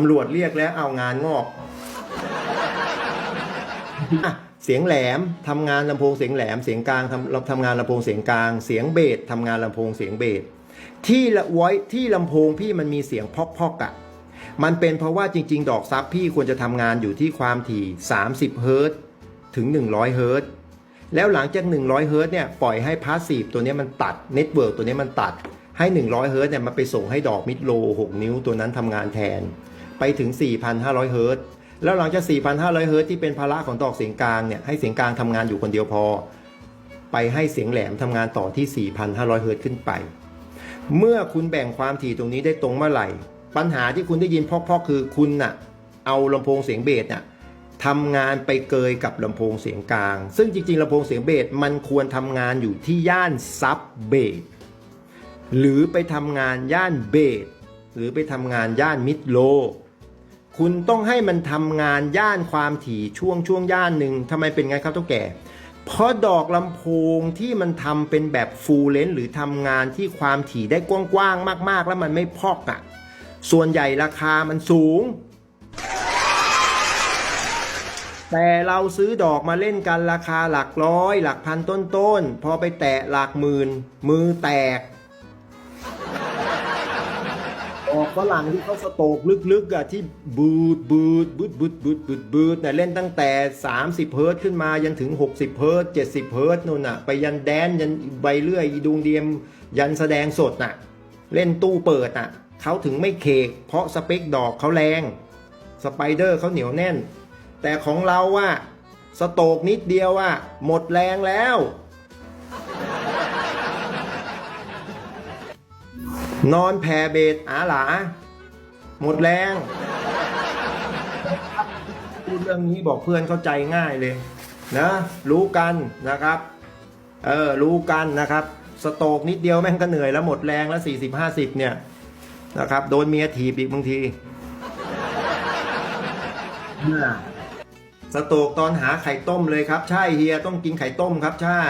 ตำรวจเรียกแล้วเอางานงอกอะเสียงแหลมทำงานลำโพงเสียงแหลม เสียงกลางทำทำงานลำโพงเสียงกลาง เสียงเบสทำงานลำโพงเสียงเบสที่ละไว้ที่ลำโพงพี่มันมีเสียงพอกๆอะมันเป็นเพราะว่าจริง ๆ ดอกซับพี่ควรจะทำงานอยู่ที่ความถี่ 30 เฮิรตซ์ถึง 100 เฮิรตซ์แล้วหลังจาก 100 เฮิรตซ์เนี่ยปล่อยให้พาสซีฟตัวนี้มันตัดเน็ตเวิร์กตัวนี้มันตัดให้ 100 เฮิรตซ์เนี่ยมันไปส่งให้ดอกมิดโล 6 นิ้วตัวนั้นทำงานแทน ไปถึง 4,500 เฮิรตซ์แล้วหลังจาก 4,500 เฮิรตซ์ที่เป็นภาระของดอกเสียงกลางเนี่ยให้เสียงกลางทำงานอยู่คนเดียวพอ ไปให้เสียงแหลมทำงานต่อที่ 4,500 เฮิรตซ์ขึ้นไป เมื่อคุณแบ่งความถี่ตรงนี้ได้ตรงเมื่อไหร่ ปัญหาที่คุณได้ยินพอกๆคือคุณน่ะเอาลำโพงเสียงเบสน่ะทำงานไปเกยกับลำโพงเสียงกลาง ซึ่งจริงๆลำโพงเสียงเบสมันควรทำงานอยู่ที่ย่านซับเบสหรือไปทำงานย่านเบสหรือไปทำงานย่านมิดโล คุณต้องให้มันทำงานย่านความถี่ช่วงช่วงย่านหนึ่งทำไมเป็นไงครับเท่าแก่ เพราะดอกลำโพงที่มันทำเป็นแบบฟูลเลนหรือทำงานที่ความถี่ได้กว้างๆมาก ๆ แล้วมันไม่พอกอะ่ะ ส่วนใหญ่ราคามันสูง แต่เราซื้อดอกมาเล่นกันราคาหลักร้อย หลักพันต้นๆ พอไปแตะหลักหมื่นมือแตก ออกฝรั่งที่เขาสโตกลึกๆอะที่บูดบูดบูดบูดบูดบูดบูดเนี่ยเล่นตั้งแต่ 30เฮิร์ตขึ้นมายันถึง 60เฮิร์ต70เฮิร์ตนู่นน่ะ ไปยันแดนยันใบเลื่อยดวงเดียม ยันแสดงสดน่ะ เล่นตู้เปิดน่ะเขาถึงไม่เคก เพราะสเปคดอกเขาแรงสไปเดอร์เขาเหนียวแน่น แต่ของเราว่าสโตกนิดเดียวว่าหมดแรงแล้ว นอนแผ่เบสอาหลา หมดแรงพูดเรื่องนี้บอกเพื่อนเข้าใจง่ายเลยนะ รู้กันนะครับ เออ รู้กันนะครับ สโตกนิดเดียวแม่งก็เหนื่อยแล้วหมดแรงแล้ว40 50เนี่ยนะครับ โดนเมียถีบอีกบางทีน่ะสโตกตอนหาไข่ต้มเลยครับ ใช่เฮียต้องกินไข่ต้มครับ ใช่